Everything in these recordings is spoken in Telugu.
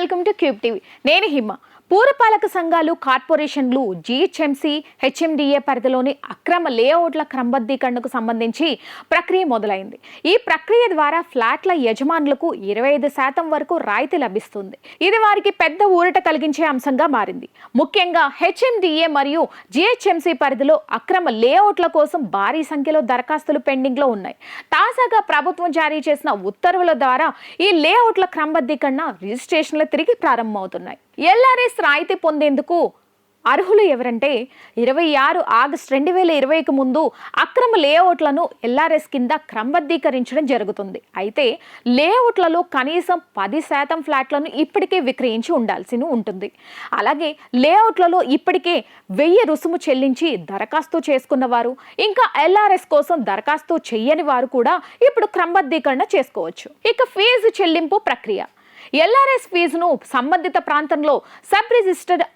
Welcome to cube TV. నేను హిమ. పూరపాలక సంఘాలు కార్పొరేషన్లు జీహెచ్ఎంసీ హెచ్ఎండిఏ పరిధిలోని అక్రమ లేఅవుట్ల క్రమబద్ధీకరణకు సంబంధించి ప్రక్రియ మొదలైంది. ఈ ప్రక్రియ ద్వారా ఫ్లాట్ల యజమానులకు ఇరవై ఐదు శాతం వరకు రాయితీ లభిస్తుంది. ఇది వారికి పెద్ద ఊరట కలిగించే అంశంగా మారింది. ముఖ్యంగా హెచ్ఎండిఏ మరియు జీహెచ్ఎంసీ పరిధిలో అక్రమ లేఅవుట్ల కోసం భారీ సంఖ్యలో దరఖాస్తులు పెండింగ్లో ఉన్నాయి. తాజాగా ప్రభుత్వం జారీ చేసిన ఉత్తర్వుల ద్వారా ఈ లేఅవుట్ల క్రమబద్ధీకరణ రిజిస్ట్రేషన్లు తిరిగి ప్రారంభమవుతున్నాయి. ఎల్ఆర్ఎస్ రాయితీ పొందేందుకు అర్హులు ఎవరంటే ఇరవై ఆరు ఆగస్టు రెండు వేల ఇరవైకి ముందు అక్రమ లేఅవుట్లను ఎల్ఆర్ఎస్ కింద క్రమబద్ధీకరించడం జరుగుతుంది. అయితే లేఅవుట్లలో కనీసం పది శాతం ఫ్లాట్లను ఇప్పటికే విక్రయించి ఉండాల్సి ఉంటుంది. అలాగే లేఅవుట్లలో ఇప్పటికే వెయ్యి రుసుము చెల్లించి దరఖాస్తు చేసుకున్న వారు ఇంకా ఎల్ఆర్ఎస్ కోసం దరఖాస్తు చేయని వారు కూడా ఇప్పుడు క్రమబద్ధీకరణ చేసుకోవచ్చు. ఇక ఫీజు చెల్లింపు ప్రక్రియ. ఎల్ఆర్ఎస్ ఫీజును సంబంధిత ప్రాంతంలో సబ్ రిజిస్టర్డ్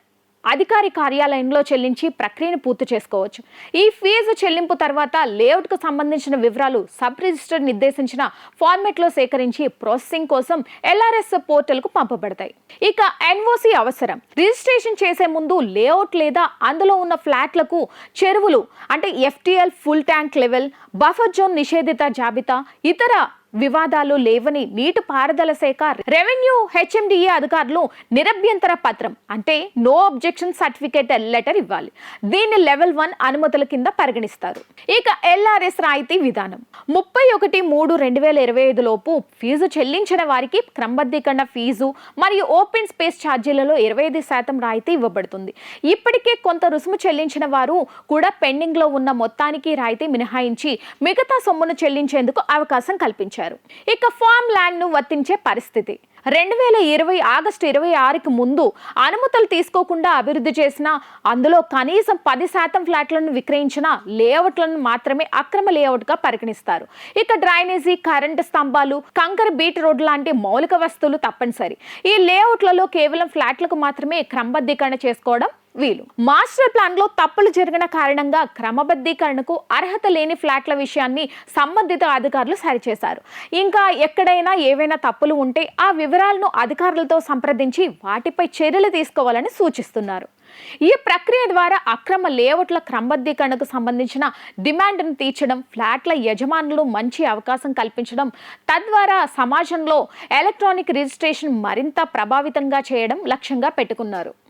అధికారి కార్యాలయంలో చెల్లించి ప్రక్రియను పూర్తి చేసుకోవచ్చు. ఈ ఫీజు చెల్లింపు తర్వాత లేఅవుట్కు సంబంధించిన వివరాలు సబ్ రిజిస్టర్ నిర్దేశించిన ఫార్మెట్లో సేకరించి ప్రాసెసింగ్ కోసం ఎల్ఆర్ఎస్ పోర్టల్కు పంపబడతాయి. ఇక ఎన్ఓసి అవసరం. రిజిస్ట్రేషన్ చేసే ముందు లేఅవుట్ లేదా అందులో ఉన్న ఫ్లాట్లకు చెరువులు అంటే FTL full tank level buffer zone నిషేధిత జాబితా ఇతర వివాదాలు లేవని నీటి పారుదల శాఖ రెవెన్యూ హెచ్ఎండిఏ అధికారులు నిరభ్యంతర పత్రం అంటే నో అబ్జెక్షన్ సర్టిఫికేట్ లెటర్ ఇవ్వాలి. దీన్ని లెవెల్ వన్ అనుమతుల కింద పరిగణిస్తారు. ఇక ఎల్ఆర్ఎస్ రాయితీ విధానం. ముప్పై ఒకటి మూడు రెండు వేల ఇరవై ఐదు లోపు ఫీజు చెల్లించిన వారికి క్రమబద్ధీకరణ ఫీజు మరియు ఓపెన్ స్పేస్ ఛార్జీలలో ఇరవై ఐదు శాతం రాయితీ ఇవ్వబడుతుంది. ఇప్పటికే కొంత రుసుము చెల్లించిన వారు కూడా పెండింగ్లో ఉన్న మొత్తానికి రాయితీ మినహాయించి మిగతా సొమ్మును చెల్లించేందుకు అవకాశం కల్పించారు. ఇక ఫామ్ ల్యాండ్ను వర్తించే పరిస్థితి. రెండు వేల ఇరవై ఆగస్టు ఇరవై ఆరుకి ముందు అనుమతులు తీసుకోకుండా అభివృద్ధి చేసిన అందులో కనీసం పది శాతం ఫ్లాట్లను విక్రయించిన లేఅవుట్లను మాత్రమే అక్రమ లేఅవుట్గా పరిగణిస్తారు. ఇక డ్రైనేజీ కరెంటు స్తంభాలు కంకర బీట్ రోడ్ లాంటి మౌలిక వస్తువులు తప్పనిసరి. ఈ లేఅవుట్లలో కేవలం ఫ్లాట్లకు మాత్రమే క్రమబద్ధీకరణ చేసుకోవడం వీలు. మాస్టర్ ప్లాన్లో తప్పులు జరిగిన కారణంగా క్రమబద్ధీకరణకు అర్హత లేని ఫ్లాట్ల విషయాన్ని సంబంధిత అధికారులు సరిచేశారు. ఇంకా ఎక్కడైనా ఏవైనా తప్పులు ఉంటే ఆ వివరాలను అధికారులతో సంప్రదించి వాటిపై చర్యలు తీసుకోవాలని సూచిస్తున్నారు. ఈ ప్రక్రియ ద్వారా అక్రమ లేఅవుట్ల క్రమబద్ధీకరణకు సంబంధించిన డిమాండ్ను తీర్చడం ఫ్లాట్ల యజమానులు మంచి అవకాశం కల్పించడం తద్వారా సమాజంలో ఎలక్ట్రానిక్ రిజిస్ట్రేషన్ మరింత ప్రభావితంగా చేయడం లక్ష్యంగా పెట్టుకున్నారు.